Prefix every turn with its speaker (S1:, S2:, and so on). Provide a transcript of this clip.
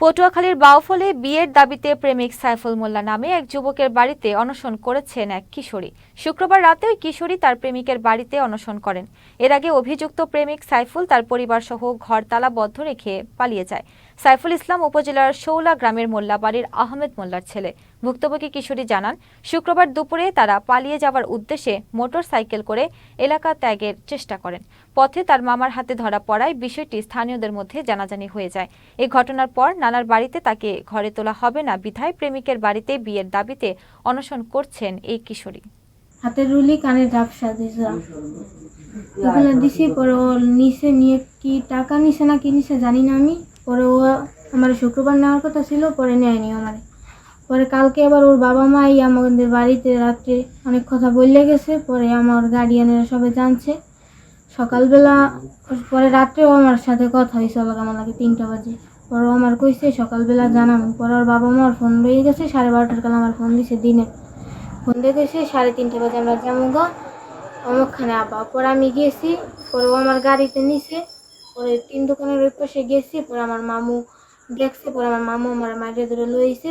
S1: পটুয়াখালীর বাউফলে বিয়ের দাবিতে প্রেমিক সাইফুল মোল্লা নামে এক যুবকের বাড়িতে অনশন করেছেন এক কিশোরী। শুক্রবার রাতে ওই কিশোরী তার প্রেমিকের বাড়িতে অনশন করেন। এর আগে অভিযুক্ত প্রেমিক সাইফুল তার পরিবারসহ ঘর তালাবদ্ধ রেখে পালিয়ে যায়। সাইফুল ইসলাম উপজেলার শৌলা গ্রামের মোল্লাবাড়ির আহমেদ মোল্লার ছেলে। ভুক্তভোগী কিশোরী জানান, শুক্রবার দুপুরে তারা পালিয়ে যাওয়ার উদ্দেশ্যে মোটর সাইকেল করে এলাকা ত্যাগের চেষ্টা করেন। পথে তার মামার হাতে ধরা পড়ায় বিষয়টি স্থানীয়দের মধ্যে জানাজানি হয়ে যায়। এই ঘটনার পর নানার বাড়িতে তাকে ঘরে তোলা হবে না বিধায় প্রেমিকের বাড়িতে বিয়ের দাবিতে অনশন করছেন এই কিশোরী।
S2: হাতের রুলি এগুলো দিছি নিয়ে কি টাকা নিছে না কি নিছে জানি না আমি। পরে ও আমার শুক্রবার নেওয়ার কথা ছিল, পরে নেয়নি আমার। পরে কালকে আবার ওর বাবা মাই আমাদের বাড়িতে রাত্রে অনেক কথা বললে গেছে, পরে আমার গার্ডিয়ানেরা সবাই জানছে। সকালবেলা পরে রাত্রেও আমার সাথে কথা হয়েছে ওলাকে আমার লাগে তিনটা বাজে। পরে আমার কইছে, সকালবেলা জানাব। পরে ওর বাবা মার ফোন রয়ে গেছে, সাড়ে বারোটার কাল আমার ফোন দিছে দিনে। ফোন দেখেছে সাড়ে তিনটে বাজে আমরা যাব গা অমুকখানে আবার। পরে আমি গেছি, পরে ও আমার গাড়িতে নিছে। পরে তিন দোকানের ওই পাশে গেছি, পরে আমার মামু দেখছে পরে আমার মামু আমার মাঝে ধরে লইছে